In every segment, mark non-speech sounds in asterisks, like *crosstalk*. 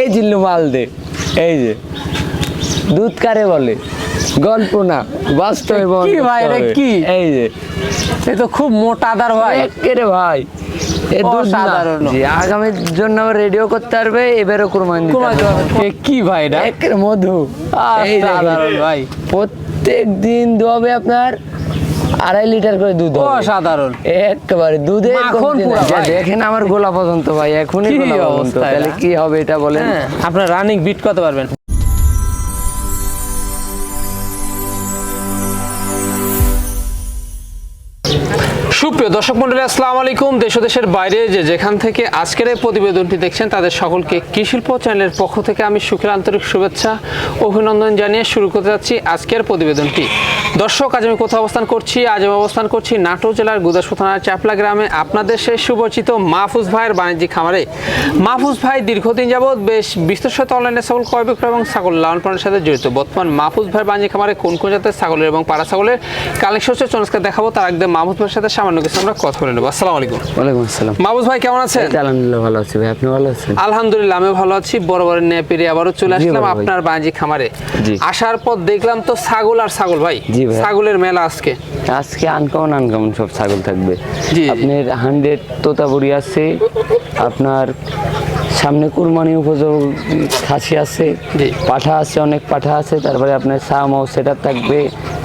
এই জিল্লু মাল দে এই যে দুধ কারে বলে গল্প না বাস্তবে কি ভাই, এটা কি? এই যে এ তো খুব মোটা আদার ভাই একেরে ভাই এ দুধ। অসাধারণ। জি, আগামীর জন্য রেডিও করতে পারবে এবারও কুরবানি দিতে পারবে। কি ভাই এটা একের মধু। অসাধারণ ভাই প্রত্যেক দিন দোয়াবে আপনার আড়াই লিটার করে দুধ অসাধারণ। একেবারে দুধে মাখন দেখেন আমার গোলা পর্যন্ত ভাই এখনই গোলা পর্যন্ত। তাহলে কি হবে এটা বলেন? হ্যাঁ আপনার রানিং বিট করতে পারবেন? সুপ্রিয় দর্শক মন্ডলী, আসসালামু আলাইকুম। দেশ দেশের বাইরে যে যেখান থেকে আজকের এই প্রতিবেদনটি দেখছেন, তাদের সকলকে কৃষিল্প চ্যানেলের পক্ষ থেকে আমি সুখের আন্তরিক শুভেচ্ছা, অভিনন্দন জানিয়ে শুরু করতে যাচ্ছি আজকের প্রতিবেদনটি। দর্শক, আজ আমি কোথাও অবস্থান করছি? আজ আমি অবস্থান করছি নাটোর জেলার গুদাসপুর থানার চাপলা গ্রামে আপনাদের সেই সুপরিচিত মাহফুজ ভাইয়ের বাণিজ্যিক খামারে। মাহফুজ ভাই, দীর্ঘদিন যাবৎ বেশ বিস্তর সাথে অনলাইনে ছাগল ক্রয় বিক্রয় এবং ছাগল লালন পালনের সাথে জড়িত। বর্তমান মাহফুজ ভাইয়ের বাণিজ্যিক খামারে কোন কোন জাতের ছাগলের এবং পাড়া ছাগলের কালেকশন হচ্ছে চনস্কার দেখাবো। তার একদম মাহফুজ ভাইয়ের সাথে সামান্য কিছু আমরা কথা বলে নেব। আসসালামু আলাইকুম। ওয়ালাইকুম আসসালাম। মাহফুজ ভাই কেমন আছেন? আলহামদুলিল্লাহ ভালো আছি ভাই আপনি ভালো আছেন? আলহামদুলিল্লাহ আমি ভালো আছি। বড় বড় আবারও চলে আসলাম আপনার বাণিজ্যিক খামারে। আসার পর দেখলাম তো ছাগল আর ছাগল ভাই। ছাগলের মেলা আজকে। আজকে আনকমন আনকমন সব ছাগল থাকবে। আপনার হান্ড্রেড তোতাবুরি আছে আপনার সামনে কুরবানি উপযোগী খাসি আছে পাঠা আছে অনেক পাঠা আছে তারপরে আপনার সামও সেটা থাকবে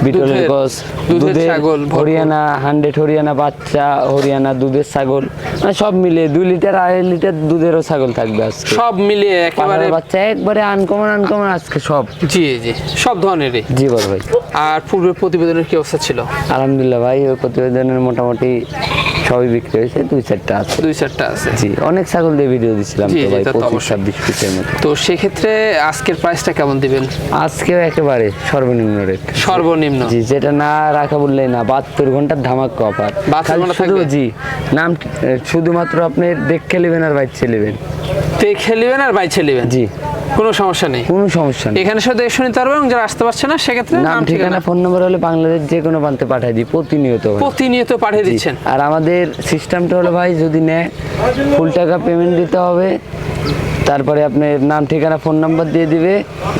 বিটলের গছ দুধের হরিয়ানা হান্ড্রেড হরিয়ানা বাচ্চা হরিয়ানা দুধের ছাগল মানে সব মিলিয়ে দুই লিটার আড়াই লিটার দুধেরও ছাগল থাকবে আজকে। সব মিলিয়ে একেবারে বাচ্চা একবারে আনকমন আনকমন আজকে সব। জি জি সব ধরনেরই। জি বল ভাই। আর পূর্বের প্রতিবেদনের কি অবস্থা ছিল? আলহামদুলিল্লাহ ভাই ওই প্রতিবেদনের মোটামুটি সবই বিক্রি হয়েছে দুই চারটা আছে। দুই চারটা আছে। জি অনেক ছাগল দিয়ে ভিডিও দিছিলাম তো ভাই পঁচিশ ছাব্বিশ পিসের মতো। তো সেক্ষেত্রে আজকের প্রাইসটা কেমন দিবেন? আজকেও একেবারে সর্বনিম্ন রেট সর্বনিম্ন। জি যেটা না রাখা বললেই না বাহাত্তর ঘণ্টার ধামাক অফার 72 ঘণ্টা শুধু জি নাম শুধুমাত্র আপনি দেখে নেবেন আর বাইচ্ছে নেবেন। দেখে নেবেন আর বাইছে নেবেন? জি। কোনো সমস্যা নেই। কোনো সমস্যা নেই। এখানে শুধু এসে নিতে পারবেন এবং যারা আসতে পারছে না সেক্ষেত্রে নাম ঠিকানা। ফোন নম্বর হলে বাংলাদেশ যে কোনো প্রান্তে পাঠাই দিই প্রতিনিয়ত প্রতিনিয়ত পাঠিয়ে দিচ্ছেন। আর আমাদের সিস্টেমটা হলো ভাই যদি নেয় ফুল টাকা পেমেন্ট দিতে হবে। তারপরে আপনার নাম ঠিকানা ফোন নাম্বার দিয়ে দিবে।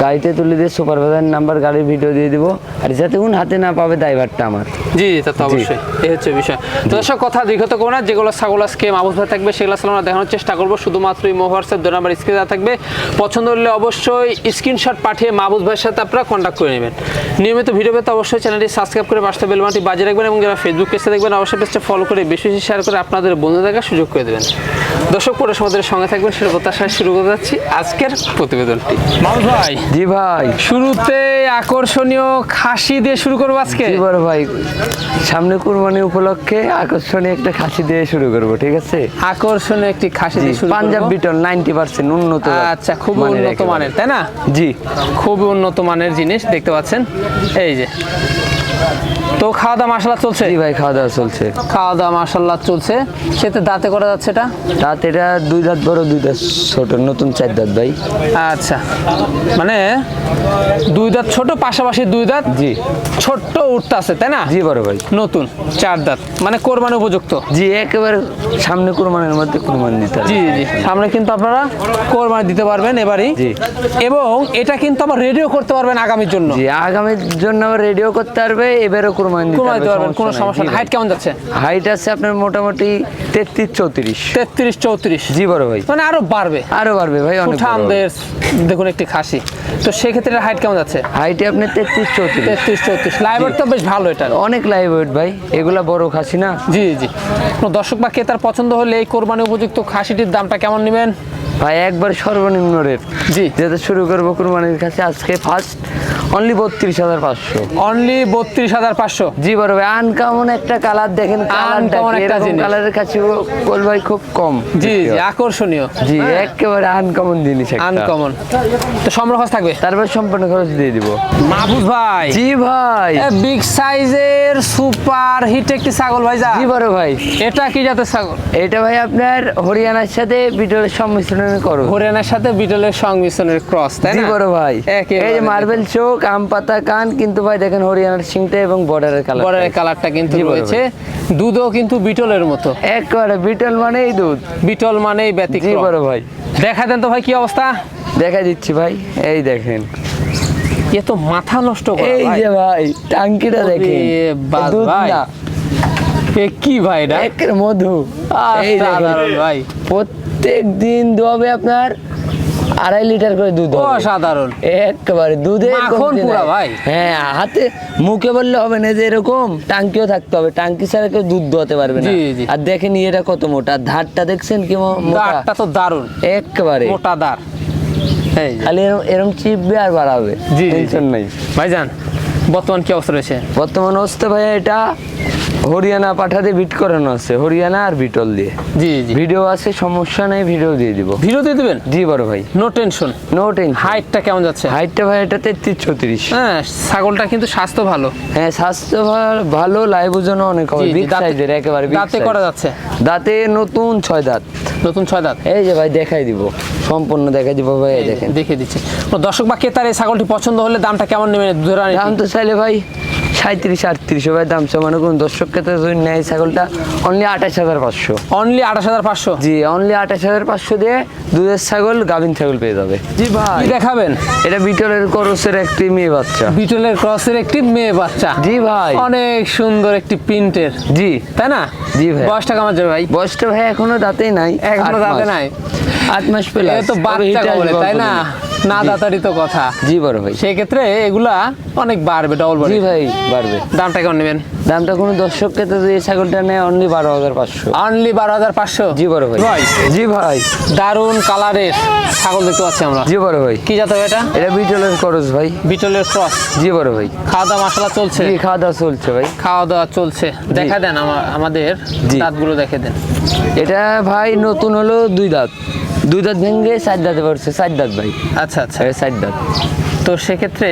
গাড়িতে তুলে দিয়ে সুপারভাইজার নাম্বার গাড়ির ভিডিও দিয়ে দিব। আর যাতে কোন হাতে না পাবে ড্রাইভারটা আমার। জি জি তা তো অবশ্যই। এই হচ্ছে বিষয়। তো দর্শক কথা দীর্ঘত করব না। যেগুলো ছাগল আজকে ভাই থাকবে সেগুলো আমরা দেখানোর চেষ্টা করব। শুধুমাত্র এই হোয়াটসঅ্যাপ দু নাম্বার স্ক্রিনে থাকবে। পছন্দ হলে অবশ্যই স্ক্রিনশট পাঠিয়ে মাহবুব ভাইয়ের সাথে আপনারা কন্ট্যাক্ট করে নেবেন। নিয়মিত ভিডিও পেতে অবশ্যই চ্যানেলটি সাবস্ক্রাইব করে পাশে বেলবানটি বাজিয়ে রাখবেন এবং যারা ফেসবুক পেজে দেখবেন, অবশ্যই পেজটা ফলো করে বেশি বেশি শেয়ার করে আপনাদের বন্ধু দেখার সুযোগ করে দেবেন। দর্শক পরে আমাদের সঙ্গে থাকবেন সেটা প্রত্যাশায় শুরু করে যাচ্ছি। আজকের প্রতিবেদনটি। ভাই। জি ভাই। শুরুতে আকর্ষণীয় খাসি দিয়ে শুরু করব আজকে। জি বড় ভাই সামনে কুরবানি উপলক্ষে আকর্ষণীয় একটা খাসি দিয়ে শুরু করব ঠিক আছে? আকর্ষণীয় একটি খাসি দিয়ে শুরু পাঞ্জাব। বিটল নাইনটি পার্সেন্ট উন্নত আচ্ছা খুব মানের উন্নত মানের তাই না? জি। খুব উন্নত মানের জিনিস দেখতে পাচ্ছেন? এই যে। তো খাওয়া দাওয়া মাসাল্লাহ চলছে? জি ভাই খাওয়া দাওয়া চলছে। খাওয়া দাওয়া মাসাল্লাহ চলছে। সেতে দাঁতে করা যাচ্ছে এটা? দাঁত এটা দুই দাঁত বড় দুই দাঁত ছোট নতুন চার দাঁত ভাই। আচ্ছা। মানে দুই দাঁত ছোট পাশাপাশি দুই দাঁত জি। ছোট্ট উঠতে আছে তাই না? জি বড় ভাই। নতুন চার দাঁত। মানে কোরবানি উপযুক্ত। জি একেবারে সামনে কুরবানির মধ্যে কুরবানি দিতে। জি জি। সামনে কিন্তু আপনারা কোরবানি দিতে পারবেন এবারই। জি। এবং এটা কিন্তু আবার রেডিও করতে পারবেন আগামীর জন্য। জি আগামীর জন্য রেডিও করতে পারবে এবারও কুরবানি দিতে পারবেন কোনো সমস্যা নেই। হাইট কেমন যাচ্ছে? হাইট আছে আপনার মোটামুটি তেত্রিশ চৌত্রিশ। তেত্রিশ চৌত্রিশ। জি বড় ভাই। মানে আরও বাড়বে। আরও বাড়বে ভাই অনেক বড় দেখুন একটি খাসি। তো সেক্ষেত্রে হাইট কেমন যাচ্ছে? হাইটে আপনি তেত্রিশ চৌত্রিশ। তেত্রিশ চৌত্রিশ। লাইভার তো বেশ ভালো এটা। অনেক লাইভ ওয়েট ভাই এগুলা বড় খাসি না? জি জি কোনো দর্শক বা ক্রেতার পছন্দ হলে এই কোরবানি উপযুক্ত খাসিটির দামটা কেমন নেবেন? ভাই একবার সর্বনিম্ন রেট জি। যেটা শুরু করব কুরবানির কাছে আজকে ফার্স্ট অনলি বত্রিশ হাজার পাঁচশো। অনলি বত্রিশ হাজার পাঁচশো। জি বড় ভাই আনকামন একটা কালার দেখেন কালারটা একটা জিনিস। কালারের কাছে ভাই খুব কম। জি জি আকর্ষণীয়। জি একেবারে আনকমন জিনিস একটা। আনকমন তো সম্পর্ক থাকবে? তারপর সম্পূর্ণ খরচ দিয়ে দিব। মাহবুব ভাই। জি ভাই। বিগ সাইজের সুপার হিট একটি ছাগল ভাই যা। জি বড় ভাই। এটা কি জাতের ছাগল? এটা ভাই আপনার হরিয়ানার সাথে বিটলের সম্মিশ্রণ করো হরিয়ানার সাথে বিটলের সংমিশ্রণের ক্রস তাই জি বড় ভাই। এই যে মার্বেল চোখ আম পাতা কান কিন্তু ভাই দেখেন হরিয়ানার সিংটা এবং বর্ডারের কালার বর্ডারের কালারটা কিন্তু রয়েছে। দুধও কিন্তু বিটলের মতো। একবারে বিটল মানেই দুধ। বিটল মানেই ব্যতিক্রম। বড় ভাই। দেখা দেন তো ভাই কি অবস্থা? দেখা দিচ্ছি ভাই এই দেখেন। এ তো মাথা নষ্ট করা এই যে ভাই টাঙ্কিটা দেখেন। দুধ। না। এ কি ভাই এটা? মধু। এই ভাই। প্রত্যেক দিন দোয়াবে আপনার আড়াই লিটার করে দুধ অসাধারণ। একেবারে দুধে ভাই। হ্যাঁ হাতে মুখে বললে হবে না যে এরকম টাঙ্কিও থাকতে হবে। টাঙ্কি ছাড়া কেউ দুধ দোয়াতে পারবে না। আর দেখেন এটা কত মোটা। ধারটা দেখছেন কি মোটা? তো দারুণ। একেবারে। মোটা এই খালি এরম চিপবে আর বাড়াবে। জি। টেনশন নাই। ভাইজান বর্তমান কি অবস্থা রয়েছে? বর্তমান অবস্থা ভাই এটা হরিয়ানা পাঠাতে বিট করানো আছে হরিয়ানা আর বিটল দিয়ে। জি জি। ভিডিও আছে সমস্যা নেই ভিডিও দিয়ে দিব। ভিডিও দিয়ে দিবেন? জি বড় ভাই। নো টেনশন নো টেনশন হাইটটা কেমন যাচ্ছে? হাইটটা ভাই এটা তেত্রিশ চৌত্রিশ। হ্যাঁ ছাগলটা কিন্তু স্বাস্থ্য ভালো। হ্যাঁ স্বাস্থ্য ভালো লাইভ ওজন অনেক হবে। বিগ সাইজের একেবারে দাঁতে করা যাচ্ছে। দাঁতে নতুন ছয় দাঁত। নতুন ছয় দাঁত। এই যে ভাই দেখাই দিব। সম্পূর্ণ দেখাই দিব ভাই দেখেন। দেখে দিচ্ছে। দর্শক বা ক্রেতার এই ছাগলটি পছন্দ হলে দামটা কেমন নেবেন? দাম তো চাইলে ভাই সাঁত্রিশ আটত্রিশ ভাই দাম সমান কোন দর্শক ক্ষেত্রে যদি নেয় ছাগলটা অনলি আঠাশ হাজার পাঁচশো। অনলি আঠাশ হাজার পাঁচশো? জি অনলি আঠাশ হাজার পাঁচশো দিয়ে দুধের ছাগল গাভিন ছাগল পেয়ে যাবে। জি ভাই। দেখাবেন? এটা বিটলের করসের একটি মেয়ে বাচ্চা। বিটলের ক্রসের একটি মেয়ে বাচ্চা। জি ভাই। অনেক সুন্দর একটি প্রিন্টের। জি। তাই না? জি ভাই। বয়সটা কেমন যাবে ভাই? বয়সটা ভাই এখনও দাঁতেই নাই। এখনও দাঁতে নাই। আট মাস পেলে তো বাচ্চা বলে তাই না? না দাতারই তো কথা। জি বড় ভাই। সেই ক্ষেত্রে এগুলা অনেক বাড়বে ডবল জি ভাই বাড়বে। দামটা কেমন নেবেন? দামটা কোনো দর্শককে তো এই ছাগলটা নেয় অনলি বারো হাজার পাঁচশো। অনলি বারো হাজার পাঁচশো? জি বড় ভাই। ভাই জি ভাই। দারুণ কালারের ছাগল দেখতে পাচ্ছি আমরা। জি বড় ভাই। কি জাত হবে এটা? এটা বিটলের খরচ ভাই। বিটলের ক্রস। জি বড় ভাই। খাওয়া দাওয়া মশলা চলছে। জি খাওয়া দাওয়া চলছে ভাই। খাওয়া দাওয়া চলছে দেখা দেন আমা- আমাদের। দাঁতগুলো দেখে দেন। এটা ভাই নতুন হলো দুই দাঁত। দুই দাঁত ভেঙে চার দাঁতে পড়ছে চার দাঁত ভাই। আচ্ছা আচ্ছা। চার দাঁত। তো সেক্ষেত্রে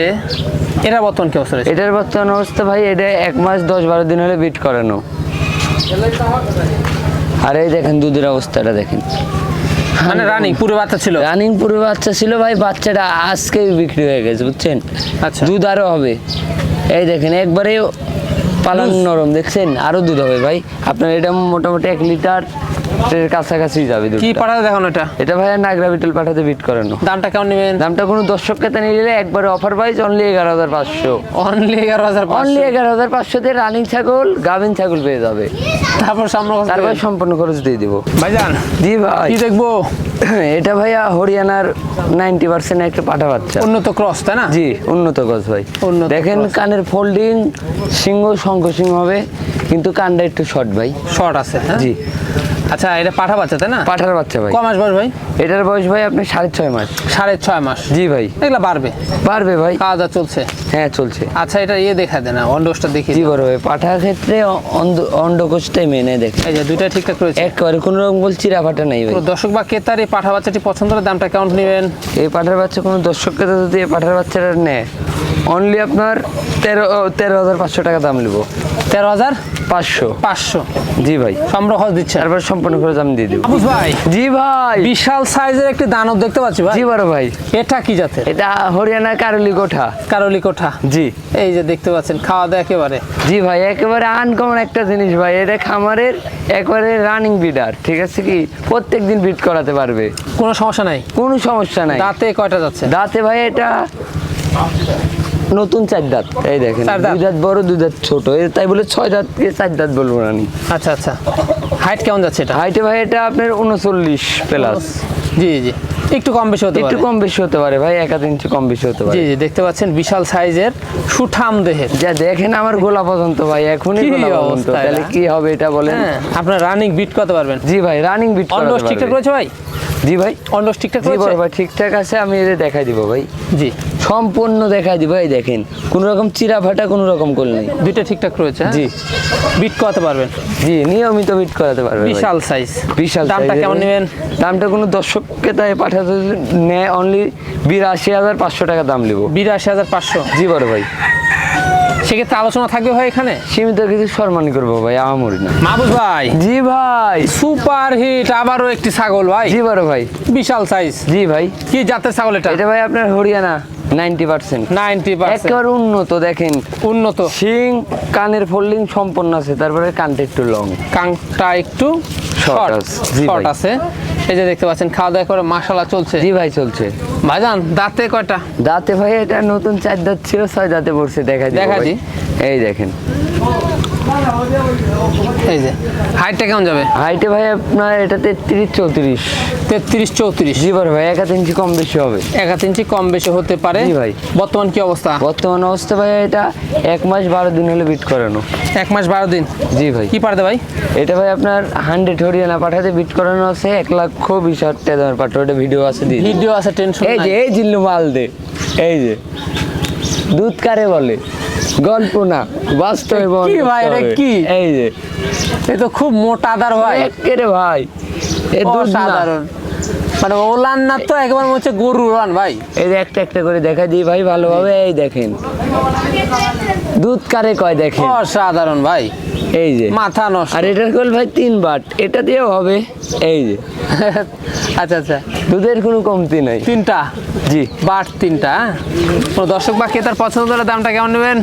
এরা বর্তমান কি অবস্থা এটার বর্তমান অবস্থা ভাই এটা এক মাস দশ বারো দিন হলে বিট করানো আর এই দেখেন দুধের অবস্থাটা দেখেন। মানে রানিং পুরো বাচ্চা ছিল? রানিং পুরো বাচ্চা ছিল ভাই বাচ্চাটা আজকে বিক্রি হয়ে গেছে বুঝছেন? আচ্ছা। দুধ আরও হবে। এই দেখেন একবারে পালন নরম দেখছেন? আরও দুধ হবে ভাই। আপনার এটা মোটামুটি এক লিটার এর কাছাকাছি যাবে কি। পাঠাতে দেখানো এটা? এটা ভাই নাগরা বিটল পাঠাতে বিট করানো। দামটা কেমন নেবেন? দামটা কোনো দর্শক কেতে নিলে একবারে অফার প্রাইস অনলি এগারো হাজার পাঁচশো। অনলি এগারো হাজার অনলি এগারো হাজার পাঁচশোতে রানিং ছাগল গাভিন ছাগল পেয়ে যাবে। তারপর তারপর সম্পূর্ণ খরচ দিয়ে দিব। ভাইজান জি ভাই। কি দেখব? *clears throat* এটা ভাইয়া হরিয়ানার নাইনটি পার্সেন্ট একটা পাঠা বাচ্চা। উন্নত ক্রস তাই না? জি উন্নত গছ ভাই। দেখেন কানের ফোল্ডিং সিংহ শঙ্খ সিংহ হবে কিন্তু কানটা একটু শর্ট ভাই। শর্ট আছে হ্যাঁ? জি। আচ্ছা এটা পাঠা বাচ্চা তাই না? পাঠার বাচ্চা ভাই। ক মাস বয়স ভাই? এটার বয়স ভাই আপনি সাড়ে ছয় মাস। সাড়ে ছয় মাস। জি ভাই। এগুলা বাড়বে? পারবে ভাই। খাওয়া দাওয়া চলছে? হ্যাঁ চলছে। আচ্ছা এটা ইয়ে দেখা দেয় না অন্ডোসটা দেখি। জি বড় ভাই পাঠার ক্ষেত্রে অন্ডকোষটাই মেনে দেখে এই যে দুইটা ঠিকঠাক রয়েছে? একবারে কোনো রকম বল চিরা ফাটা নাই ভাই। দর্শক বা ক্রেতার এই পাঠা বাচ্চাটি পছন্দ হলে দামটা কেমন নেবেন? এই পাঠার বাচ্চা কোনো দর্শককে তো যদি এই পাঠার বাচ্চাটা নেয় অনলি আপনার তেরো তেরো হাজার পাঁচশো টাকা দাম নেব। তেরো হাজার পাঁচশো। পাঁচশো। জি ভাই। সম্পর্ক দিচ্ছে তারপর সম্পূর্ণ করে দাম দিয়ে দেবো। আবুস ভাই জি ভাই। বিশাল সাইজের একটি দানব দেখতে পাচ্ছি ভাই। জি বড় ভাই। এটা কি জাতের? এটা হরিয়ানা কারলি কোঠা কারলি কোঠা জি। এই যে দেখতে পাচ্ছেন খাওয়া দাওয়া একেবারে। জি ভাই একেবারে আনকমন একটা জিনিস ভাই। এটা খামারের একবারে রানিং বিডার ঠিক আছে কি? প্রত্যেক দিন বিট করাতে পারবে। কোনো সমস্যা নাই? কোনো সমস্যা নাই। দাঁতে কয়টা যাচ্ছে? দাঁতে ভাই এটা নতুন চার দাঁত। এই দেখেন দুই দাঁত বড় দুই দাঁত ছোট। তাই বলে ছয় দাঁতকে চার দাঁত বলব না আমি। আচ্ছা আচ্ছা। হাইট কেমন যাচ্ছে এটা? হাইটে ভাই এটা আপনার উনচল্লিশ প্লাস জি জি। একটু কম বেশি হতে একটু কম বেশি হতে পারে ভাই এক আধ ইঞ্চি কম বেশি হতে পারে। জি জি দেখতে পাচ্ছেন বিশাল সাইজের সুঠাম দেহের। যা দেখেন আমার গোলা পর্যন্ত ভাই এখনই গোলা পর্যন্ত। তাহলে কি হবে এটা বলেন? হ্যাঁ আপনার রানিং বিট করতে পারবেন? জি ভাই রানিং বিট অন্ডোস ঠিকঠাক রয়েছে ভাই? জি ভাই। অন্ডোস ঠিকঠাক জি ভাই ঠিকঠাক আছে আমি এদের দেখাই দিব ভাই। জি। সম্পূর্ণ দেখাই দিব এই দেখেন। কোনো রকম চিরা ফাটা কোনো রকম কোল নেই। দুইটা ঠিকঠাক রয়েছে হ্যাঁ? জি। বিট করাতে পারবেন? জি নিয়মিত বিট করাতে পারবেন বিশাল সাইজ বিশাল দামটা কেমন নেবেন? দামটা কোনো দর্শককে তাই নেয় অনলি বিরাশি হাজার পাঁচশো টাকা দাম নেব। বিরাশি হাজার পাঁচশো? জি বড় ভাই। সেক্ষেত্রে আলোচনা থাকবে ভাই এখানে? সীমিত কিছু করব ভাই আমামরি না। মাহবুব ভাই। জি ভাই। সুপার হিট আবারও একটি ছাগল ভাই। জি বড় ভাই। বিশাল সাইজ জি ভাই। কি জাতের ছাগল এটা? এটা ভাই আপনার হরিয়ানা নাইনটি পার্সেন্ট। নাইনটি একেবারে উন্নত দেখেন। উন্নত। শিং কানের ফোল্ডিং সম্পন্ন আছে তারপরে কানটা একটু লং কানটা একটু শর্ট। আছে। এই যে দেখতে পাচ্ছেন খাওয়া দাওয়া করে মাসালা চলছে। জি ভাই চলছে। ভাইজান দাঁতে কয়টা? দাঁতে ভাই এটা নতুন চার দাঁত ছিল ছয় দাঁতে পড়ছে দেখা দেখা জি এই দেখেন। এই যে হাইটটা কেমন যাবে? হাইটে ভাই আপনার এটা তেত্রিশ চৌত্রিশ। তেত্রিশ চৌত্রিশ। জি বড় ভাই এক হাত ইঞ্চি কম বেশি হবে। এক হাত ইঞ্চি কম বেশি হতে পারে। জি ভাই। বর্তমান কি অবস্থা? বর্তমান অবস্থা ভাই এটা এক মাস বারো দিন হলে বিট করানো। এক মাস বারো দিন? জি ভাই। কি পারতে ভাই? এটা ভাই আপনার হান্ড্রেড হরিয়ানা পাঠাতে বিট করানো আছে এক লক্ষ বিশ হাজার টাকা ওটা ভিডিও আছে ভিডিও আছে টেনশন এই যে এই জিল্লু মাল দে এই যে দুধ কারে বলে? গল্প না বাস্তবে বহন কি ভাই, এটা। কি? এই যে এ তো খুব মোটা আদার ভাই একেরে ভাই এ দুধ না অসাধারণ মানে ওলান না তো একবার মনে হচ্ছে গরু ওলান ভাই। এই যে একটা একটা করে দেখা দিই ভাই ভালোভাবে এই দেখেন। দুধ কারে কয় দেখেন? অসাধারণ ভাই। এই যে। মাথা নষ্ট। আর এটার কল ভাই তিন বাট। এটা দিয়েও হবে। এই যে। আচ্ছা আচ্ছা। দুধের কোনো কমতি নাই। তিনটা? জি। বাট তিনটা হ্যাঁ? দর্শক বা ক্রেতার পছন্দ হলে দামটা কেমন নেবেন?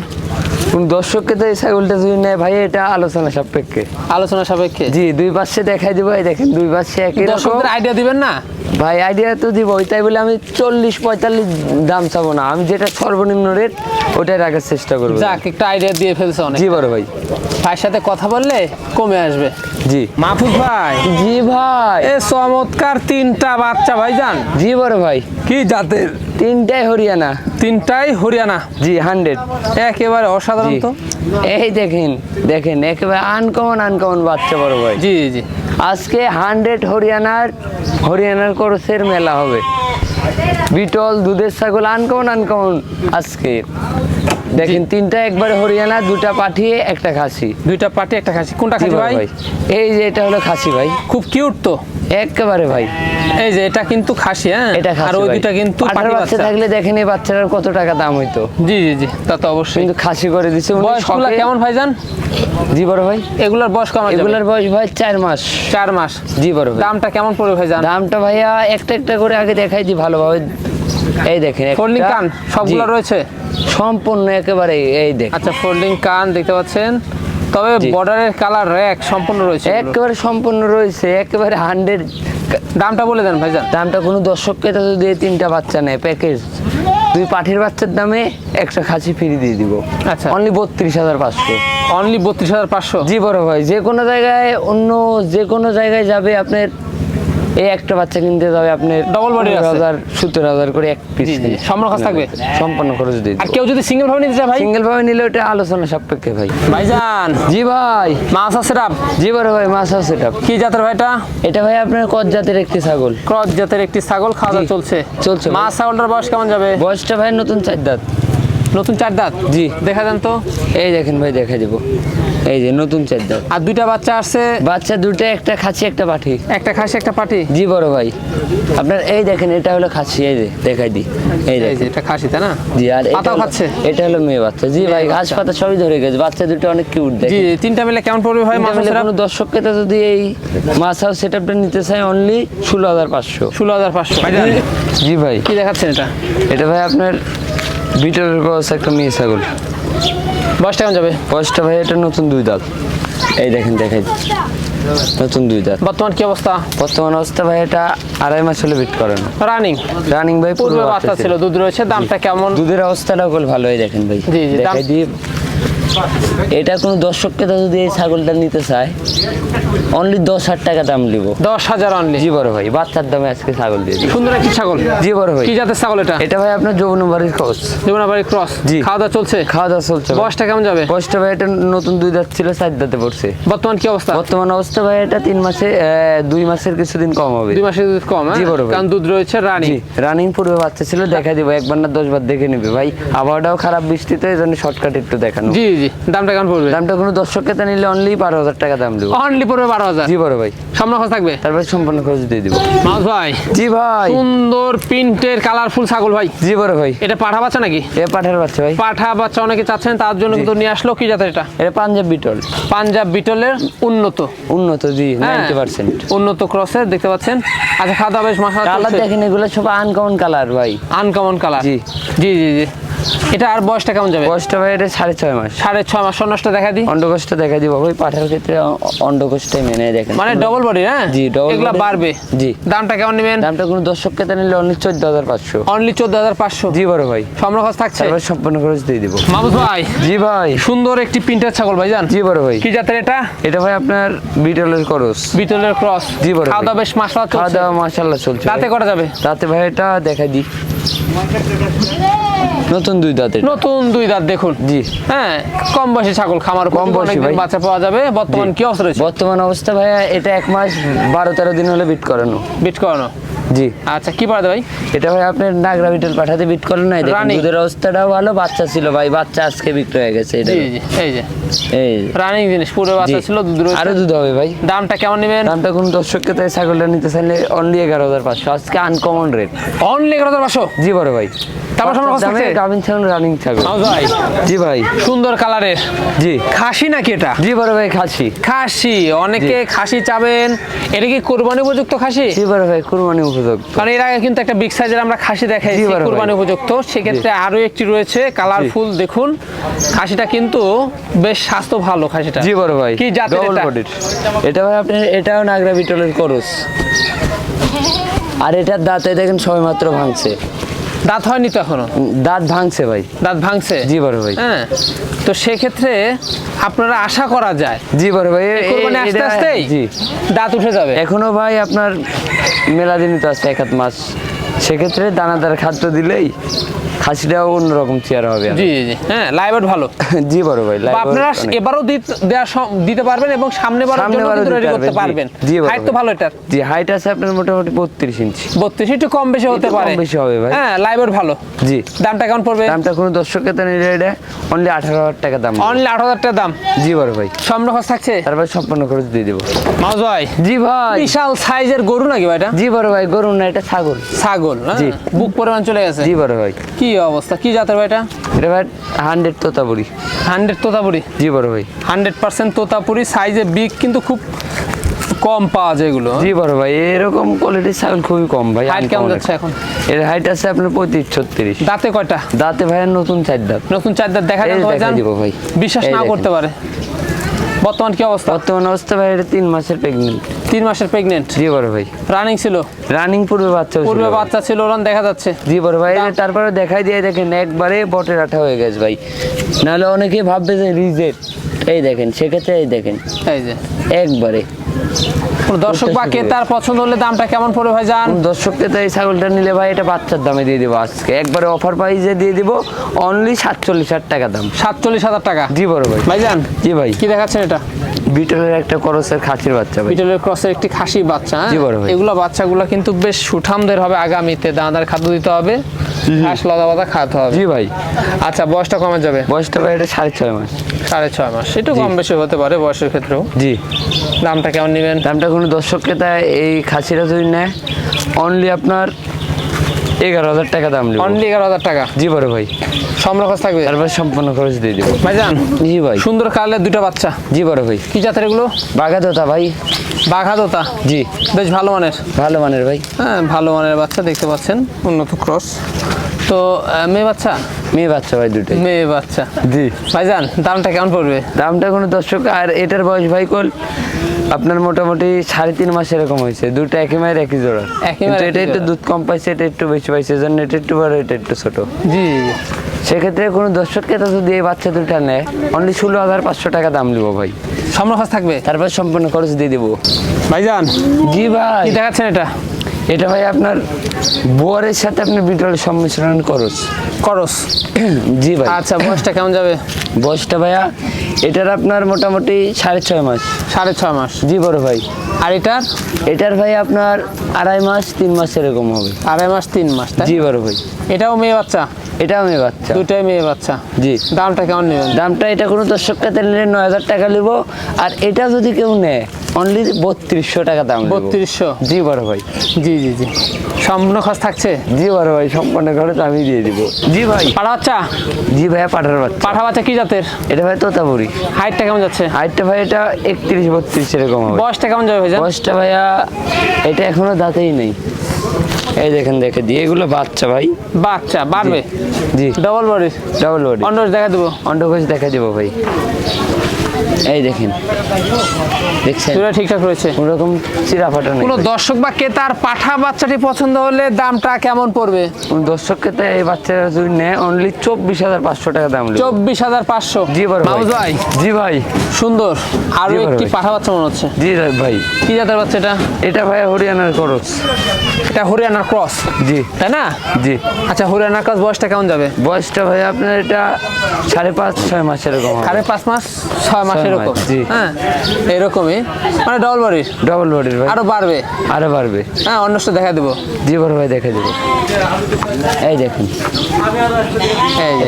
কোন দর্শককে তো এই ছাগলটা যদি নেয় ভাই এটা আলোচনা সাপেক্ষে। আলোচনা সাপেক্ষে? জি দুই পাশে দেখাই দিব এই দেখেন দুই পাশে একই দর্শকদের আইডিয়া দিবেন না? ভাই আইডিয়া তো দিব তাই বলে আমি চল্লিশ পঁয়তাল্লিশ দাম চাবো না। আমি যেটা সর্বনিম্ন রেট ওটাই রাখার চেষ্টা করব। যাক একটা আইডিয়া দিয়ে ফেলছে অনেক। জি বড় ভাই। ভাইয়ের সাথে কথা বললে কমে আসবে। জি। মাহফুজ ভাই। জি ভাই। এ চমৎকার তিনটা বাচ্চা ভাই ভাইজান। জি বড় ভাই। কি জাতের? তিনটাই হরিয়ানা। তিনটাই হরিয়ানা? জি হান্ড্রেড একেবারে অসাধারণ তো। এই দেখেন দেখেন একেবারে আনকমন আনকমন বাচ্চা বড় ভাই। জি জি। জি আজকে হান্ড্রেড হরিয়ানার হরিয়ানার করসের মেলা হবে। বিটল দুধের ছাগল আনকমন আনকমন আজকে। দেখেন তিনটা একবারে হরিয়ানা দুটা পাঠিয়ে একটা খাসি। দুইটা পাটি একটা খাসি। কোনটা খাসি ভাই? ভাই। এই যে এটা হলো খাসি ভাই। খুব কিউট তো। একেবারে ভাই। এই যে এটা কিন্তু খাসি হ্যাঁ? এটা আর ওই ভাই। দুইটা কিন্তু পাটি বাচ্চা থাকলে দেখেন এই বাচ্চাটার কত টাকা দাম হইতো। জি জি জি তা তো অবশ্যই। কিন্তু খাসি করে দিছে বয়সগুলো কেমন ভাইজান জি বড় ভাই। এগুলার বয়স কেমন এগুলার বয়স ভাই চার মাস। চার মাস। জি বড় ভাই। দামটা কেমন পড়বে ভাইজান দামটা ভাইয়া একটা একটা করে আগে দেখাই দিই ভালোভাবে। এই দেখেন ফোল্ডিং কান সবগুলো রয়েছে? সম্পূর্ণ একেবারে এই দেখ আচ্ছা ফোল্ডিং কান দেখতে পাচ্ছেন। তবে। বর্ডারের কালার র্যাক সম্পূর্ণ রয়েছে একেবারে সম্পূর্ণ রয়েছে একেবারে হান্ড্রেড দামটা বলে দেন ভাইজান। দামটা কোনো দর্শককে তো যদি তিনটা বাচ্চা নেয় প্যাকেজ দুই পাঠির বাচ্চার দামে একটা খাসি ফ্রি দিয়ে দিব। আচ্ছা। অনলি বত্রিশ হাজার পাঁচশো। অনলি বত্রিশ হাজার পাঁচশো? জি বড় ভাই যে কোনো জায়গায় অন্য যে কোনো জায়গায় যাবে আপনার এই একটা বাচ্চা কিনতে যাবে Double body আছে। হাজার সত্তর হাজার করে এক পিস। সম্পূর্ণ খরচ থাকবে? সম্পূর্ণ খরচ দিয়ে আর কেউ যদি সিঙ্গেল ভাবে নিতে চায় ভাই? সিঙ্গেল ভাবে নিলে ওটা আলোচনা সাপেক্ষে ভাই। ভাইজান! জি ভাই। মাছ আছে রাব জি বড় ভাই মাছ আছে এটা কি জাতের ভাইটা এটা? ভাই আপনার কত জাতের একটি ছাগল? ক্রস জাতের একটি ছাগল খাওয়া দাওয়া চলছে। চলছে ভাই। মাছ ছাগলটার বয়স কেমন যাবে? বয়সটা ভাই নতুন চার দাঁত। নতুন চার দাঁত? জি। দেখা যান তো। এই দেখেন ভাই দেখা দেবো এই যে নতুন চার দাঁত। আর দুইটা বাচ্চা আসছে? বাচ্চা দুটো একটা খাসি একটা পাঠি। একটা খাসি একটা পাটি জি বড় ভাই। আপনার এই দেখেন এটা হলো খাসি এই যে দেখাই দি এই যে এটা খাসি তাই না? জি আর এটা খাচ্ছে? এটা হলো মেয়ে বাচ্চা। জি ভাই ঘাস পাতা সবই ধরে গেছে। বাচ্চা দুটো অনেক কিউট জি দেখে তিনটা মিলে কেমন পড়বে ভাই মাছ আছে কোনো দর্শককে তো যদি এই মাছ হাউস সেট আপটা নিতে চাই অনলি ষোলো হাজার পাঁচশো। ষোলো হাজার পাঁচশো। জি ভাই। কি দেখাচ্ছেন এটা? এটা ভাই আপনার বিটের ক্রস একটা মেয়ে ছাগল। বয়সটা কেমন যাবে? বয়সটা ভাই এটা নতুন দুই দাঁত। এই দেখেন দেখাই। নতুন দুই দাঁত। বর্তমান কি অবস্থা? বর্তমান অবস্থা ভাই এটা আড়াই মাস হলে বিট করেন রানিং রানিং ভাই পূর্বে বাচ্চা ছিল দুধ রয়েছে দামটা কেমন? দুধের অবস্থাটাও খুব ভালোই দেখেন ভাই। জি, জি, দেখাই এটা কোনো দর্শককে যদি এই ছাগলটা নিতে চায় অনলি দশ হাজার টাকা দাম নিব। দশ হাজার অনলি জি বড় ভাই বাচ্চার দামে আজকে ছাগল দিয়ে সুন্দর একটি ছাগল। জি বড় ভাই। কি জাতের ছাগল এটা? এটা ভাই আপনার খরচ ক্রস। জি। খাওয়া দাওয়া চলছে? খাওয়া দাওয়া চলছে। বয়সটা কেমন যাবে? বয়সটা ভাই এটা নতুন দুই দাঁত ছিল চার দাঁতে পড়ছে। বর্তমান কি অবস্থা? বর্তমান অবস্থা ভাই এটা তিন মাসে দুই মাসের কিছুদিন কম হবে। দুই মাসের দুধ কম জি, হ্যাঁ বড় ভাই। কারণ দুধ রয়েছে রানিং। জি রানিং পূর্বে বাচ্চা ছিল দেখা দিব একবার না দশ বার দেখে নিবে ভাই। আবহাওয়াটাও খারাপ বৃষ্টিতে এই জন্য শর্টকাট একটু দেখানো। জি জি দামটা কেমন পড়বে? দামটা কোনো দর্শককে তা নিলে অনলি বারো হাজার টাকা দাম দেবো। অনলি পড়বে বারো হাজার। জি বড় ভাই। সামনে খরচ থাকবে? তারপরে সম্পূর্ণ খরচ দিয়ে দিব। মাউস ভাই। জি ভাই। সুন্দর প্রিন্টের কালারফুল ছাগল ভাই। জি বড় ভাই। এটা পাঠা বাচ্চা নাকি? এ পাঠার বাচ্চা ভাই। পাঠা বাচ্চা অনেকে চাচ্ছেন তার জন্য কিন্তু নিয়ে আসলো কি জাতের এটা? এটা পাঞ্জাব বিটল। পাঞ্জাব বিটলের উন্নত। উন্নত জি হ্যাঁ, নাইনটি পার্সেন্ট উন্নত ক্রসের দেখতে পাচ্ছেন? আচ্ছা দাওয়া বেশ মাসা কালার দেখেন এগুলো সব আনকমন কালার ভাই। আনকমন কালার জি। জি জি জি। এটা আর বয়সটা কেমন যাবে? বয়সটা ভাই এটা সাড়ে ছয় মাস। সাড়ে ছয় মাস সন্ন্যাসটা দেখা দিই অন্ডকোষটা দেখা দিব ভাই পাঠার ক্ষেত্রে অন্ডকোষটাই মেনে দেখেন। মানে ডবল বডি হ্যাঁ জি ডবল এগুলা বাড়বে। জি। দামটা কেমন নেবেন? দামটা কোনো দর্শক কেতে নিলে অনলি চোদ্দ হাজার পাঁচশো। অনলি চোদ্দ হাজার পাঁচশো? জি বড় ভাই। সম্র খরচ থাকছে? তারপর সম্পূর্ণ খরচ দিয়ে দিব। মামুদ ভাই জি ভাই। সুন্দর একটি প্রিন্টার ছাগল ভাই জান জি বড় ভাই। কি জাতের এটা? এটা ভাই আপনার বিটলের খরচ বিটলের ক্রস। জি বড় খাওয়া দাওয়া বেশ মাসা খাওয়া চলছে দাওয়া মাসাল্লাহ চলছে তাতে করা যাবে? তাতে ভাই এটা দেখা দি নতুন দুই দাঁতে। নতুন দুই দাঁত দেখুন। জি। হ্যাঁ কম বয়সী ছাগল খামার কম বয়সী ভাই। বাচ্চা পাওয়া যাবে। বর্তমান। কি অবস্থা রয়েছে? বর্তমান অবস্থা ভাইয়া এটা এক মাস বারো তেরো দিন হলে বিট করানো। বিট করানো? জি। আচ্ছা কি পাঠাতে ভাই? এটা ভাই আপনার নাগরা বিটল পাঠাতে বিট করেন নাই দেখেন। দুধের অবস্থাটাও ভালো বাচ্চা ছিল ভাই বাচ্চা আজকে বিক্রি হয়ে গেছে এটা। এই যে। এই। রানিং জিনিস পুরো বাচ্চা ছিল দুধ। আরও দুধ হবে ভাই। দামটা কেমন নেবেন? দামটা কোন দর্শককে তাই ছাগলটা নিতে চাইলে অনলি এগারো হাজার পাঁচশো আজকে আনকমন রেট অনলি এগারো হাজার পাঁচশো? জি বড় ভাই। তারপর ছাগল রানিং ছাগল। ভাই জি ভাই। সুন্দর কালারের। জি। খাসি নাকি এটা? জি বড় ভাই খাসি। খাসি। অনেকে খাসি চাবেন। এটা কি কোরবানি উপযুক্ত খাসি? জি বড় ভাই কুরবানি উপযুক্ত। কারণ এর আগে কিন্তু একটা বিগ সাইজের আমরা খাসি দেখাইছি ভাই। উপযুক্ত। সেক্ষেত্রে আরও একটি রয়েছে কালারফুল দেখুন। খাসিটা কিন্তু বেশ স্বাস্থ্য ভালো খাসিটা। জি বড় ভাই। কি জাতের এটা? এটা ভাই আপনার এটাও নাগরা বিটলের করস। আর এটার দাঁতে দেখেন সবে মাত্র ভাঙছে। দাঁত হয়নি তো এখনও? দাঁত ভাঙছে ভাই। দাঁত ভাঙছে? জি বড় ভাই। হ্যাঁ তো সেক্ষেত্রে আপনারা আশা করা যায়। জি বড় ভাই আস্তে আস্তে আস্তেই জি। দাঁত উঠে যাবে। এখনও ভাই আপনার মেলা দিনই তো আসছে এক হাত মাস। সেক্ষেত্রে দানাদার খাদ্য দিলেই খাসিটাও অন্যরকম চেয়ার হবে জি জি হ্যাঁ ভালো। *laughs* জি বড় ভাই আপনারা। এবারও দিত- পারবেন এবং সামনে বারের জন্য সামনেবারও রেডি করতে পারবেন, হাইট তো ভালো এটার। জি হাইট আছে আপনার মোটামুটি বত্রিশ ইঞ্চি বত্রিশ একটু কম বেশি হতে কম পারে। বেশি হবে ভাই। হ্যাঁ ভালো। জি। দামটা কেমন পড়বে? দামটা কোনো দর্শকের তো নিলে এটা অনলি আঠারো হাজার টাকা দাম। অনলি আট হাজার টাকা দাম। জি বড় ভাই। সম্র খরচ থাকছে? তারপর সম্পূর্ণ খরচ দিয়ে দেবো। মাউজ ভাই। জি ভাই। বিশাল সাইজের গরু নাকি ভাই এটা? জি বড় ভাই গরুন না এটা ছাগল। ছাগল হ্যাঁ? জি। বুক পরিমাণ চলে গেছে। জি বড় ভাই। কি অবস্থা? কি জাতের ভাই এটা? এটা ভাই হান্ড্রেড তোতাপুরি। হান্ড্রেড তোতাপুরি? জি বড় ভাই। হান্ড্রেড পার্সেন্ট তোতাপুরি সাইজে বিগ কিন্তু খুব কম পাওয়া যায় এগুলো। জি বড় ভাই এরকম কোয়ালিটির ছাগল খুবই কম ভাই হাইট কেমন যাচ্ছে এখন? এর হাইট আছে আপনার পঁয়ত্রিশ ছত্রিশ। দাঁতে কয়টা? দাঁতে ভাইয়ের নতুন চার দাঁত। নতুন চার দাঁত দেখা যান ভাই। বিশ্বাস না করতে পারে। বর্তমান কি অবস্থা? বর্তমান অবস্থা ভাই এটা তিন মাসের প্রেগনেন্ট তিন মাসের প্রেগনেন্ট জি বড় ভাই। রানিং ছিল? রানিং পূর্বে বাচ্চা পূর্বে বাচ্চা ছিল ওরান দেখা যাচ্ছে। জি বড় ভাই তারপরে দেখাই দিয়ে দেখেন একবারে বটে আঠা হয়ে গেছে ভাই। নাহলে অনেকে ভাববে যে রিজেট এই দেখেন সেক্ষেত্রে এই দেখেন। এই যে। একবারে। দর্শক বা ক্রেতার পছন্দ হলে দামটা কেমন পড়ে ভাই জান দর্শককে তো এই ছাগলটা নিলে ভাই এটা বাচ্চার দামে দিয়ে দেবো আজকে। একবারে অফার প্রাইসে দিয়ে দিব অনলি সাতচল্লিশ হাজার টাকা দাম। সাতচল্লিশ হাজার টাকা? জি বড় ভাই। ভাই জান জি ভাই। কি দেখাচ্ছেন এটা? বিটলের একটা করসের খাসির বাচ্চা ভাই। বিটলের ক্রসের একটি খাসি বাচ্চা হ্যাঁ? এগুলো বাচ্চাগুলো কিন্তু বেশ সুঠামদের হবে আগামীতে দানাদার খাদ্য দিতে হবে। ঘাস লতা পাতা খাওয়াতে হবে। জি ভাই। আচ্ছা বয়সটা কমে যাবে? বয়সটা ভাই এটা সাড়ে ছয় মাস। সাড়ে ছয় মাস। একটু কম বেশি হতে পারে বয়সের ক্ষেত্রেও। জি। দামটা কেমন নেবেন? দামটা কোনো দর্শককে তাই এই খাসিরা যদি নেয় অনলি আপনার এগারো হাজার টাকা দাম নেব অনলি এগারো হাজার টাকা? জি বড় ভাই। সমরখস থাকবে? তারপর সম্পূর্ণ খরচ দিয়ে দিব। ভাইজান জি ভাই। সুন্দর কালারের দুটো বাচ্চা। জি বড় ভাই। কি জাতের এগুলো? বাঘা দোতা ভাই। বাঘা দোতা জি। বেশ ভালো মানের। ভালো মানের ভাই। হ্যাঁ ভালো মানের বাচ্চা দেখতে পাচ্ছেন। উন্নত ক্রস তো মেয়ে বাচ্চা? মেয়ে বাচ্চা ভাই দুটোই। মেয়ে বাচ্চা। জি। ভাইজান দামটা কেমন পড়বে? দামটা কোনো দর্শক আর এটার বয়স ভাই কল আপনার মোটামুটি সাড়ে তিন মাস এরকম হয়েছে। দুটো একই মায়ের একই জোড়া। কিন্তু এটা একটু দুধ কম পাইছে এটা একটু বেশি পাইছে এজন্য এটা একটু বড় এটা একটু ছোট। জি। সেক্ষেত্রে কোনো দর্শককে তো যদি এই বাচ্চা দুটা নেয় অনলি ষোলো হাজার পাঁচশো টাকা দাম নিবো ভাই। সমরখস থাকবে? তারপর সম্পূর্ণ খরচ দিয়ে দেবো। ভাইজান জি ভাই। কি দেখাচ্ছেন এটা? এটা ভাই আপনার বোয়ারের সাথে আপনি বিটলের সম্মিশ্রণ করস। করস। *clears throat* জি ভাই। আচ্ছা বয়সটা কেমন যাবে? *clears throat* বয়সটা ভাইয়া এটার আপনার মোটামুটি সাড়ে ছয় মাস। সাড়ে ছয় মাস। জি বড় ভাই। আর এটার? এটার ভাই আপনার আড়াই মাস তিন মাস এরকম হবে। আড়াই মাস তিন মাস জি বড় ভাই। এটাও মেয়ে বাচ্চা? এটাও মেয়ে বাচ্চা। দুটাই মেয়ে বাচ্চা। জি। দামটা কেমন নেবেন? দামটা এটা কোনো দর্শক কাতে নিলে নয় হাজার টাকা নেব আর এটা যদি কেউ নেয় অনলি বত্রিশশো টাকা দাম বত্রিশশো? জি বড় ভাই। জি জি জি। সম্পূর্ণ খরচ থাকছে? জি বড় ভাই সম্পূর্ণ খরচ আমি দিয়ে দিব। জি ভাই। পাঠা বাচ্চা? জি ভাইয়া পাঠার বাচ্চা। পাঠা বাচ্চা কি জাতের? এটা ভাই তোতাপুরি। হাইটটা কেমন যাচ্ছে? হাইটটা ভাই এটা একত্রিশ বত্রিশ এরকম হবে। বয়সটা কেমন যাবে ভাইজান বয়সটা ভাইয়া এটা এখনও দাঁতেই নেই। এই দেখেন দেখে দিয়ে এগুলো বাচ্চা ভাই। বাচ্চা বাড়বে? জি ডবল বডি ডবল বডি অন্য দেখা দেবো? অন্ডকোষ দেখা দেবো ভাই। এই দেখেন দেখছেন? দুটা ঠিকঠাক রয়েছে। কোনো চিরা ফাটা নেই। কোনো দর্শক বা ক্রেতার পাঠা বাচ্চাটি পছন্দ হলে দামটা কেমন পড়বে? কোনো দর্শককে এই বাচ্চারা যদি নেয় অনলি চব্বিশ হাজার পাঁচশো টাকা দাম চব্বিশ হাজার পাঁচশো? জি ভাই। জি ভাই। সুন্দর। আরও একটি পাঠা বাচ্চা মনে হচ্ছে। জি ভাই। কি জাতের বাচ্চা এটা? এটা ভাই হরিয়ানার এটা হরিয়ানার ক্রস? জি। তাই না? জি। আচ্ছা হরিয়ানার ক্রস বয়সটা কেমন যাবে? বয়সটা ভাই আপনার এটা সাড়ে পাঁচ ছয় মাস এরকম সাড়ে পাঁচ মাস ছয় মাস ছয় মাস, এরকম। জি। হ্যাঁ। এরকমই? মানে ডবল বডির ডবল বডির ভাই। আরও বাড়বে? আরও বাড়বে। হ্যাঁ অন্য দেখা দেবো। জি বড় ভাই দেখে দেবো। এই দেখেন। এই যে।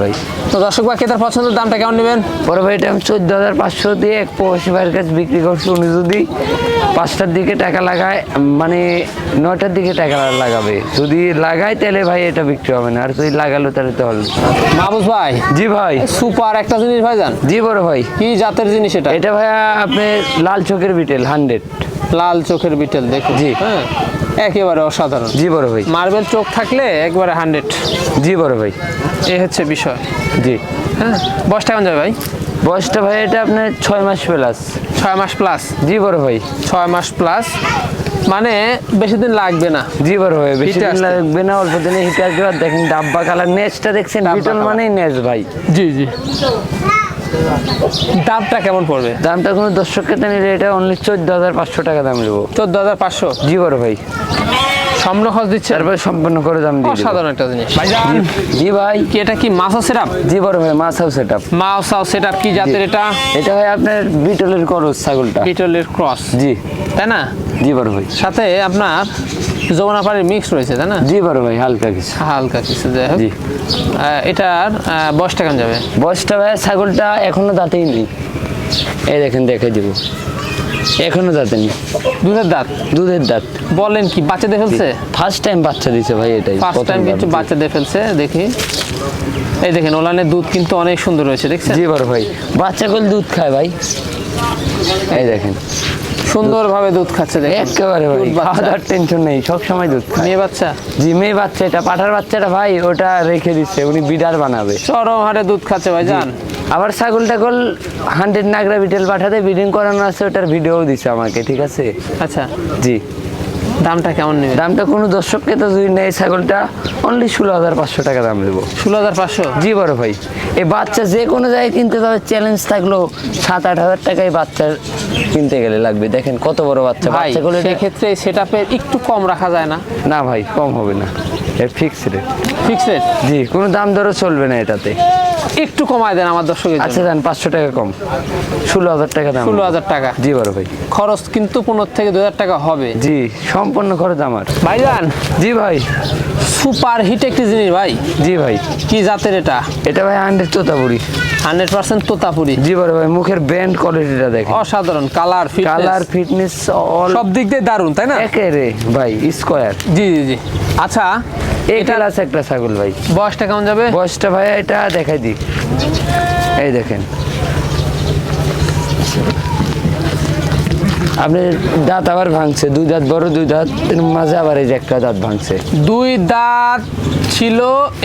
ভাই। তো দর্শক বা ক্রেতার পছন্দের দামটা কেমন নেবেন? বড় ভাই এটা আমি চোদ্দ হাজার পাঁচশো দিয়ে এক ভাইয়ের কাছে বিক্রি করছি। উনি যদি পাঁচটার দিকে টাকা লাগায় মানে নয়টার দিকে টাকা লাগাবে। যদি লাগায় তাহলে ভাই এটা বিক্রি হবে না। আর যদি লাগালো তাহলে তো হবে মাহবুজ ভাই জি ভাই। সুপার একটা জিনিস ভাই জান জি বড় ভাই। কি জাতের জিনিস এটা? এটা ভাইয়া আপনি লাল চোখের বিটেল হান্ড্রেড লাল চোখের বিটেল দেখুন। জি। হ্যাঁ একেবারে অসাধারণ। জি বড় ভাই। মার্বেল চোখ থাকলে একবারে হান্ড্রেড জি বড় ভাই। এই হচ্ছে বিষয়। জি। হ্যাঁ বয়সটা কেমন যাবে ভাই? বয়সটা ভাই এটা আপনার ছয় মাস প্লাস ছয় মাস প্লাস জি বড় ভাই। ছয় মাস প্লাস মানে বেশি দিন লাগবে না। জি বড় ভাই বেশি দিন লাগবে না অল্প দিনে হিটে আসবে। দেখেন ডাব্বা কালার নেচটা দেখছেন বিটল মানেই নেচ ভাই। জি জি। দামটা কেমন পড়বে? দামটা কোনো দর্শককে তো নিলে এটা অনলি চোদ্দ হাজার পাঁচশো টাকা দাম নেব। চোদ্দ হাজার পাঁচশো? জি বড় ভাই। সম্পূর্ণ খরচ দিচ্ছে? তারপরে সম্পন্ন করে দাম দিয়ে দেবো। অসাধারণ একটা জিনিস। ভাইজান! জি ভাই। কি এটা কি মাছ সেট আপ জি বড় ভাই মাছ হাউস সেট মাছ সেট আপ কি জাতের এটা? এটা ভাই আপনার বিটলের করস ছাগলটা। বিটলের ক্রস। জি। তাই না? জি বড় ভাই। সাথে আপনার যমুনা পাড়ির মিক্স রয়েছে তাই না? জি বড় ভাই হালকা কিছু। হালকা কিছু যাই হোক। জি। আহ, এটার বয়সটা কেমন যাবে? বয়সটা ভাই ছাগলটা এখনও দাঁতেই নেই। এই দেখেন দেখে দিব। এখনও দাঁতে নেই দুধের দাঁত? দুধের দাঁত। বলেন কি বাচ্চা দিয়ে ফেলছে? ফার্স্ট টাইম বাচ্চা দিছে ভাই এটাই ফার্স্ট টাইম। কিন্তু বাচ্চা দিয়ে ফেলছে দেখি। এই দেখেন ওলানের দুধ কিন্তু অনেক সুন্দর রয়েছে দেখছেন? জি বড় ভাই বাচ্চা কোল দুধ খায় ভাই। এই দেখেন। সুন্দরভাবে দুধ খাচ্ছে দেখেন। একেবারে ভাই দুধ বাচ্চা। খাওয়া দাওয়ার টেনশন নেই সব সময় দুধ খায়। মেয়ে বাচ্চা? জি মেয়ে বাচ্চা এটা পাঠার বাচ্চাটা ভাই ওটা রেখে দিচ্ছে উনি বিডার বানাবে। চরম হারে দুধ খাচ্ছে ভাই জান। আবার ছাগল টাগল হান্ড্রেড নাগরা বিটেল পাঠাতে ব্রিডিং করানো আছে ওটার ভিডিও দিছে আমাকে ঠিক আছে? আচ্ছা। জি। দামটা কেমন নেবে? দামটা কোনো দর্শককে তো যদি নেই ছাগলটা অনলি ষোলো হাজার পাঁচশো টাকা দাম দেবো। ষোলো হাজার পাঁচশো? জি বড় ভাই। এই বাচ্চা যে কোনো জায়গায় কিনতে তবে চ্যালেঞ্জ থাকল সাত আট হাজার টাকায় বাচ্চা কিনতে গেলে লাগবে। দেখেন কত বড় বাচ্চা ভাই বাচ্চাগুলো এটা- সেক্ষেত্রে সেট একটু কম রাখা যায় না? না ভাই কম হবে না। এর ফিক্স রেট ফিক্স রেট জি কোনো দাম দরও চলবে না এটাতে। একটু কমায় দেন আমার দর্শকের আচ্ছা দেন পাঁচশো টাকা কম। ষোলো হাজার টাকা দাম। ষোলো হাজার টাকা। জি বড় ভাই। খরচ কিন্তু পনেরো থেকে দু হাজার টাকা হবে। জি সম্পূর্ণ খরচ আমার। ভাইজান। জি ভাই। সুপার হিট একটি জিনিস ভাই। জি ভাই। কি জাতের এটা? এটা ভাই hundred Totapuri. Hundred percent Totapuri. জি বড় ভাই মুখের ব্যান্ড কোয়ালিটিটা দেখেন। অসাধারণ কালার কালার ফিটনেস সব দিক দিয়ে দারুণ তাই না? একে রে ভাই স্কোয়ার জি জি জি। আচ্ছা এটা ক্লাস একটা ছাগল ভাই। বয়সটা কেমন যাবে? বয়সটা ভাই এটা দেখাই দি এই দেখেন। আপনি দাঁত আবার ভাঙছে দুই দাঁত বড় দুই দাঁত মাঝে আবার এই যে একটা দাঁত ভাঙছে। দুই দাঁত ছিল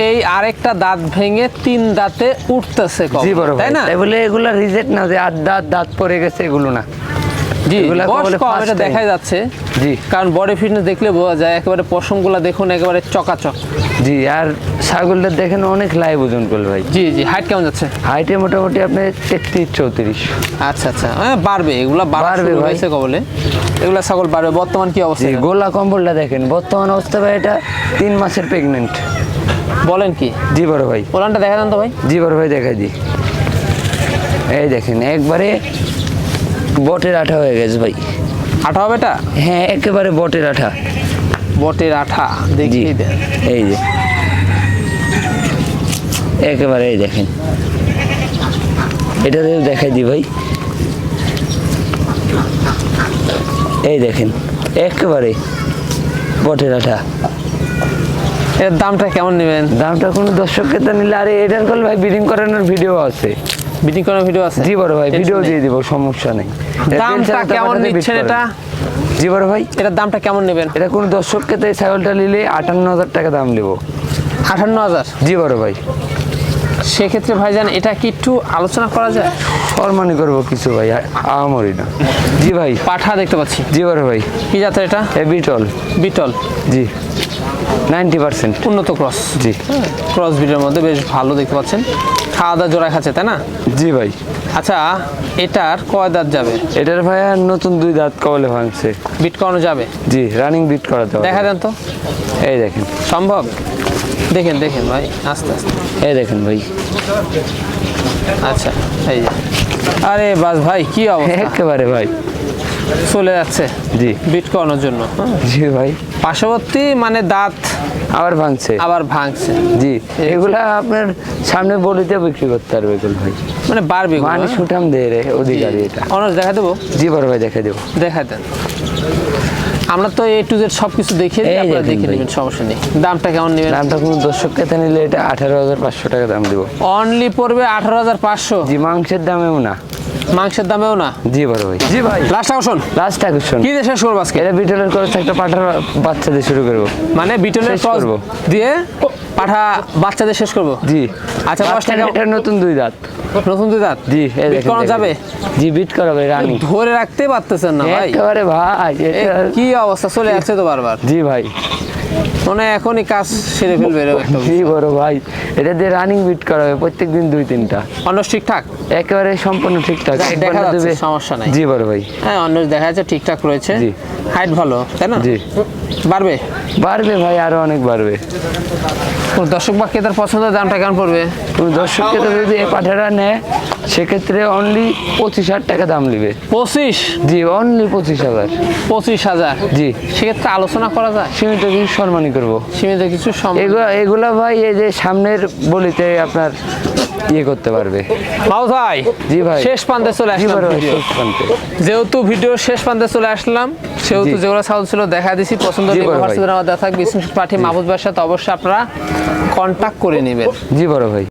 এই আরেকটা দাঁত ভেঙে তিন দাঁতে উঠতেছে কখন, জি বড় তাই না? বলে এগুলা রিজেক্ট না যে আর দাঁত দাঁত পড়ে গেছে এগুলো না। জি এটা time। দেখা যাচ্ছে। জি। কারণ বডি ফিটনেস দেখলে বোঝা যায় একেবারে পশমগুলা দেখুন একেবারে চকাচক। জি আর ছাগলটা দেখেন অনেক লাইভ ওজন করল ভাই। জি জি হাইট কেমন যাচ্ছে? হাইটে মোটামুটি আপনি তেত্রিশ চৌত্রিশ। আচ্ছা আচ্ছা। হ্যাঁ বাড়বে এগুলা বাড়বে। হয়েছে কবলে। এগুলা ছাগল বাড়বে। বর্তমান কি অবস্থা গোলা কম্বলটা দেখেন। বর্তমান অবস্থা ভাই এটা তিন মাসের প্রেগনেন্ট বলেন কি? জি বড় ভাই। ওলানটা দেখা যান তো ভাই। জি বড় ভাই দেখাই দি। এই দেখেন একবারে বটের আঠা হয়ে গেছে ভাই। আঠা হবে এটা? হ্যাঁ একেবারে বটের আঠা। বটের আঠা দেখি এই যে। একেবারে এই দেখেন। এটা দেখাই দি ভাই। এই দেখেন একেবারে বটের আঠা। এর দামটা কেমন নেবেন? দামটা কোনো দর্শককে তো নিলে আরে এটার করলে ভাই বিডিং করানোর ভিডিও আছে। বিটিং করার ভিডিও আছে? জি বড় ভাই ভিডিও দিয়ে দিব সমস্যা নেই। দামটা কেমন নিচ্ছেন এটা? জি বড় ভাই। এটার দামটা কেমন নেবেন? এটা কোনো দর্শককে ছাগলটা নিলে আটান্ন হাজার টাকা দাম নেব। আটান্ন হাজার? জি বড় ভাই। সেক্ষেত্রে ভাইজান এটা কি একটু আলোচনা করা যায়? ফরমানি করব কিছু ভাই আমারই না। জি ভাই। পাঠা দেখতে পাচ্ছি। জি বড় ভাই। কি জাতের এটা? এ বিটল। বিটল। জি। Ninety percent. উন্নত ক্রস। জি। ক্রস বিটের মধ্যে বেশ ভালো দেখতে পাচ্ছেন। খাওয়া দাওয়া জোড়া খাচ্ছে তাই না? জি ভাই। আচ্ছা এটার কয় দাঁত যাবে? এটার ভাই আর নতুন দুই দাঁত কবলে ভাঙছে। বিট করানো যাবে? জি রানিং বিট করাতে হবে। দেখা দেন তো। এই দেখেন। সম্ভব? দেখেন দেখেন ভাই আস্তে আস্তে। এই দেখেন ভাই। আচ্ছা এই যে। আরে বাস ভাই কি অবস্থা? একেবারে ভাই। চলে যাচ্ছে জি। বিট করানোর জন্য। জি ভাই। পার্শ্ববর্তী মানে দাঁত আবার ভাঙছে। আবার ভাঙছে। জি এগুলা আপনার সামনে বলিতে বিক্রি করতে পারবে এগুলো ভাই। মানে বাড়বে মানে? সুঠাম দিয়ে রে অধিকারী এটা। অনার্স দেখা দেবো? জি বড় ভাই দেখে দেবো। দেখা দেন। আমরা তো এ টু জেড সব কিছু দেখিয়ে দিই আপনারা দেখে নেবেন সমস্যা নেই। দামটা কেমন নেবেন? দামটা কোনো দর্শক কেতে নিলে এটা আঠারো হাজার পাঁচশো টাকা দাম দেবো। অনলি পড়বে আঠারো হাজার পাঁচশো। জি মাংসের দামেও না। মাংসের দামেও না? জি বড় ভাই। জি ভাই। লাস্ট আকর্ষণ লাস্ট আকর্ষণ কি দিয়ে শেষ করব আজকে? এটা বিটলের করে একটা পাঠার বাচ্চা দিয়ে শুরু করব। মানে বিটলের শেষ দিয়ে পাঠা বাচ্চাদের শেষ করব? জি। আচ্ছা, কেমন? এটা নতুন দুই দাঁত। নতুন দুই দাঁত? জি বিট করানো যাবে? জি বিট করাবে রানি। ধরে রাখতে পারতেছেন না ভাই। একেবারে ভাই কি অবস্থা? চলে যাচ্ছে তো বারবার। জি ভাই। মনে হয় এখনই কাজ সেরে ফেলবে জি বড় ভাই। এটা দিয়ে রানিং বিট করাবে প্রত্যেক দিন দুই তিনটা। অন্য ঠিকঠাক একেবারে সম্পূর্ণ ঠিকঠাক দেখা যাচ্ছে, সমস্যা নাই। জি বড় ভাই। হ্যাঁ অন্য দেখা যাচ্ছে ঠিকঠাক রয়েছে। জি। হাইট ভালো তাই না? জি। বাড়বে? বাড়বে ভাই আরও অনেক বাড়বে। দর্শক বা তার পছন্দের দামটা কেমন পড়বে? দর্শককে তো যদি এই পাঠাটা নেয় সেক্ষেত্রে অনলি পঁচিশ হাজার টাকা দাম নেবে। পঁচিশ? জি অনলি পঁচিশ হাজার। পঁচিশ হাজার? জি। সেক্ষেত্রে আলোচনা করা যায়? সীমিত কিছু সম্মানী করব। সীমিত কিছু এগুলা এগুলা ভাই এই যে সামনের বলিতে আপনার ইয়ে করতে পারবে। মাও ভাই জি ভাই। শেষ প্রান্তে চলে আসলাম ভিডিও। শেষ প্রান্তে। যেহেতু ভিডিওর শেষ প্রান্তে চলে আসলাম সেহেতু। যেগুলো সাউন্ড ছিল দেখা দিছি পছন্দ ভাই। আমার দেখা থাকবে স্ক্রিনশট পাঠিয়ে মাহবুব ভাইয়ের সাথে অবশ্যই আপনারা কন্ট্যাক্ট করে নেবেন। জি বড় ভাই।